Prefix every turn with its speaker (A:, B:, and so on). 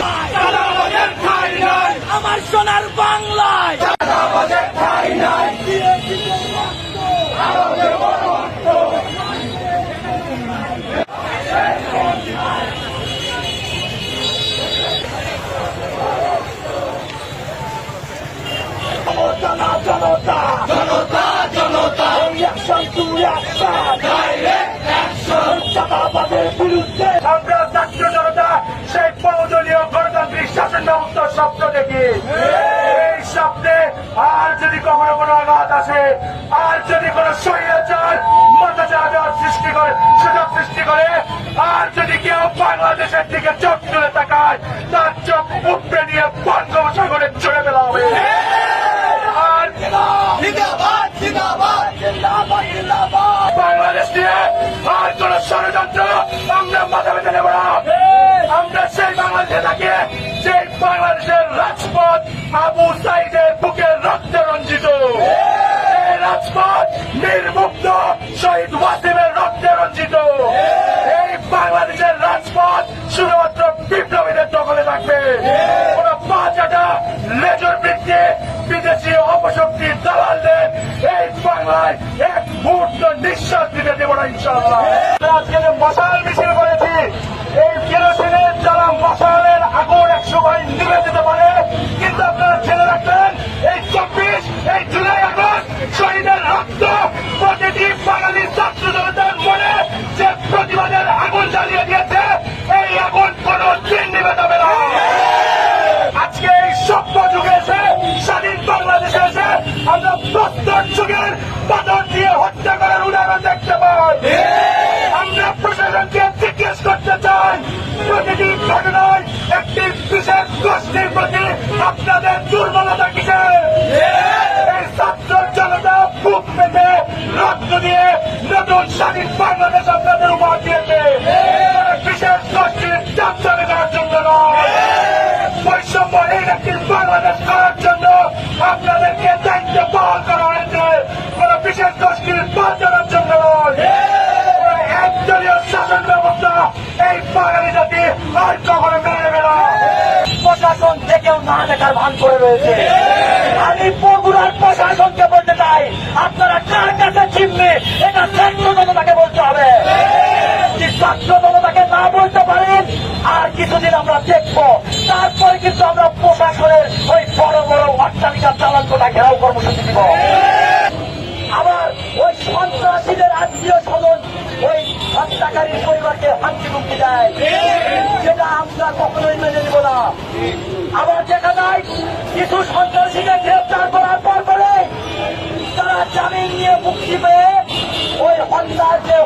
A: নাই।
B: আমার সোনার বাংলায়। জনতা জনতা
A: জনতা জনতা।
C: আর যদি কখনো কোনো আঘাত আসে আর যদি কোনো স্বৈরাচার মাথা চাওয়ার সৃষ্টি করে সুযোগ সৃষ্টি করে আর যদি কেউ বাংলাদেশের দিকে চোখ তুলে তাকায় তার চোখ উপড়ে নিয়ে বঙ্গোপসাগরে ছড়ে ফেলা হবে। আর বাংলাদেশ নিয়ে আর কোন ষড়যন্ত্র আমরা মাথা পেতে নেব না। আমরা সেই বাংলাদেশে থাকি সেই বাংলাদেশের রাজপথ আবু সাইদের বুকের রক্তে রঞ্জিত। রাজপথ নির্মুক্ত, শহীদ ওয়াসিমের রক্তে রঞ্জিত। এই বাংলাদেশের রাজপথ শুধুমাত্র বিপ্লবীদের দখলে থাকবে। কোন লেজর বৃত্তি বিদেশি অপশক্তির দালালদের এই বাংলায় এক মুহূর্ত নিঃশ্বাস দিতে দেব না, ইনশাআল্লাহ। আজকে মশাল মিছিল করেছি দেখতে পাই আমরা প্রশাসনকে জিজ্ঞেস করতে চাই প্রতিটি ঘটনায়
B: প্রশাসন থেকেও না দেখার ভান করে রয়েছে। আমি বগুড়ার প্রশাসনকে বলতে চাই, আপনারা কার কাছে চিনবে? এটা ছাত্র জনতাকে বলতে হবে। ছাত্র জনতাকে না বলতে পারেন, আর কিছুদিন আমরা দেখব। তারপরে কিন্তু আমরা প্রশাসনের ওই বড় বড় অট্টালিকা চালান্তটা ঘেরাও কর্মসূচি দিব। আবার ওই সন্ত্রাসীদের আত্মীয় স্বজন ওই হত্যাকারীর পরিবারকে হামকি মুক্তি দেয়। সেটা আমরা কখনোই মেনে নিব না। আবার দেখা যায়, কিছু সন্ত্রাসীকে গ্রেপ্তার করার পর পরে তারা জামিন নিয়ে মুক্তি পেয়ে ওই হত্যার যে